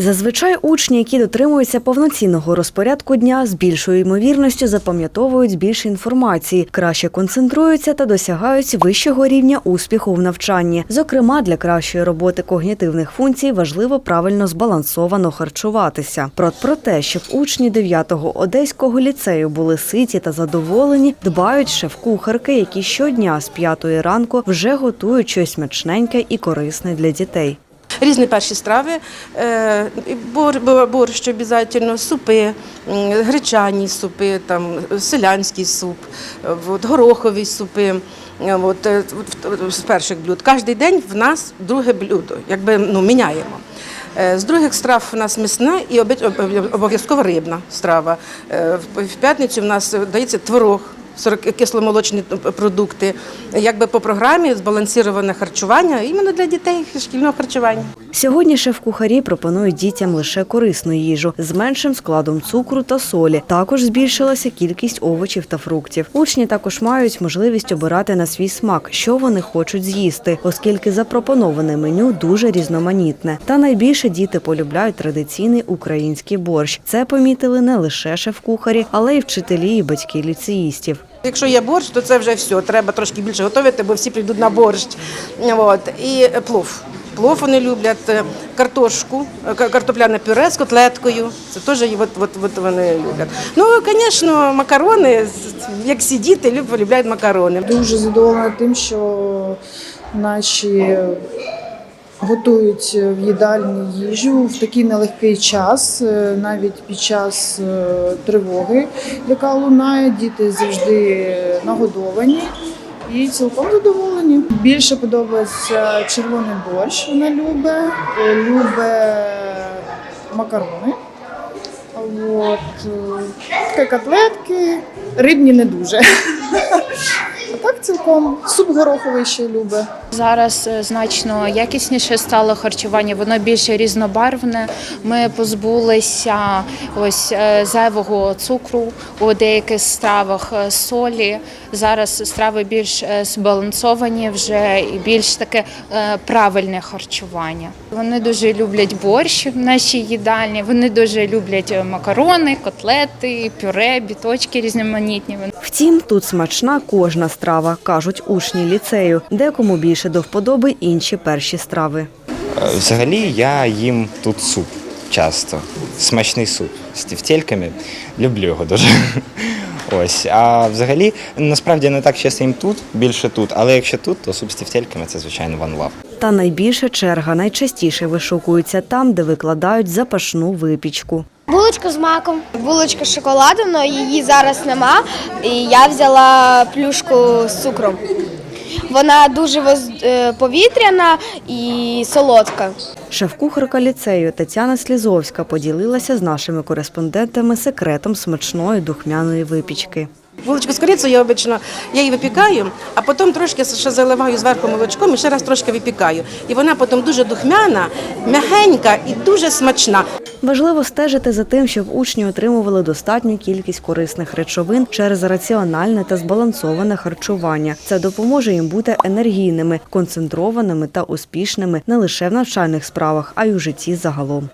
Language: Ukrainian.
Зазвичай учні, які дотримуються повноцінного розпорядку дня, з більшою ймовірністю запам'ятовують більше інформації, краще концентруються та досягають вищого рівня успіху в навчанні. Зокрема, для кращої роботи когнітивних функцій важливо правильно збалансовано харчуватися. Про, про те, щоб учні 9-го одеського ліцею були ситі та задоволені, дбають шеф-кухарки, які щодня з 5 ранку вже готують щось смачненьке і корисне для дітей. Різні перші страви, е, бор, бо- борщ обов'язково, супи, гречані супи, там, селянський суп, от, горохові супи. От, е, з перших блюд. Кожен день в нас друге блюдо, якби ну, міняємо. Е, З других страв у нас м'ясна і об- обов'язково рибна страва. В п'ятницю в нас дається творог. 40 кисломолочні продукти, якби по програмі збалансоване харчування іменно для дітей шкільного харчування. Сьогодні шеф-кухарі пропонують дітям лише корисну їжу з меншим складом цукру та солі. Також збільшилася кількість овочів та фруктів. Учні також мають можливість обирати на свій смак, що вони хочуть з'їсти, оскільки запропоноване меню дуже різноманітне. Та найбільше діти полюбляють традиційний український борщ. Це помітили не лише шеф-кухарі, але й вчителі і батьки ліцеїстів. Якщо є борщ, то це вже все. Треба трошки більше готувати, бо всі прийдуть на борщ. От. І плов. Плов вони люблять, е, картошку, е, картопляне пюре з котлеткою. Це теж от, от, от вони люблять. Ну, звісно, макарони, як всі діти, люб- полюбляють макарони. Дуже задоволена тим, що наші готують в їдальні їжу в такий нелегкий час, е, навіть під час е, тривоги, яка лунає. Діти завжди нагодовані і цілком задоволені. Більше подобається червоний борщ. Вона любить, е, любить макарони. От, е, котлетки, рибні не дуже. Так цілком суп гороховий ще любить. Зараз е, значно якісніше стало харчування, воно більше різнобарвне. Ми позбулися ось е, зайвого цукру у деяких стравах е, солі. Зараз страви більш збалансовані, вже і більш таке правильне харчування. Вони дуже люблять борщ в нашій їдальні. Вони дуже люблять макарони, котлети, пюре, біточки різноманітні. Втім, тут смачна кожна страва, кажуть учні ліцею. Декому більше до вподоби інші перші страви. Е, Взагалі я їм тут суп часто. Смачний суп з тівтельками. Люблю його дуже. Ось. А взагалі, насправді не так часто їм тут, більше тут, але якщо тут, то суп з тівтельками це звичайно one love. Та найбільша черга найчастіше вишукується там, де викладають запашну випічку. Булочка з маком, булочка з шоколадом, але її зараз нема. І я взяла плюшку з цукром. Вона дуже воз- е, повітряна і солодка. Шеф-кухарка ліцею Тетяна Слізовська поділилася з нашими кореспондентами секретом смачної духмяної випічки. Булочку з корицею я обично я її випікаю, а потім трошки ще заливаю зверху молочком і ще раз трошки випікаю. І вона потім дуже духмяна, м'ягенька і дуже смачна. Важливо стежити за тим, щоб учні отримували достатню кількість корисних речовин через раціональне та збалансоване харчування. Це допоможе їм бути енергійними, концентрованими та успішними не лише в навчальних справах, а й у житті загалом.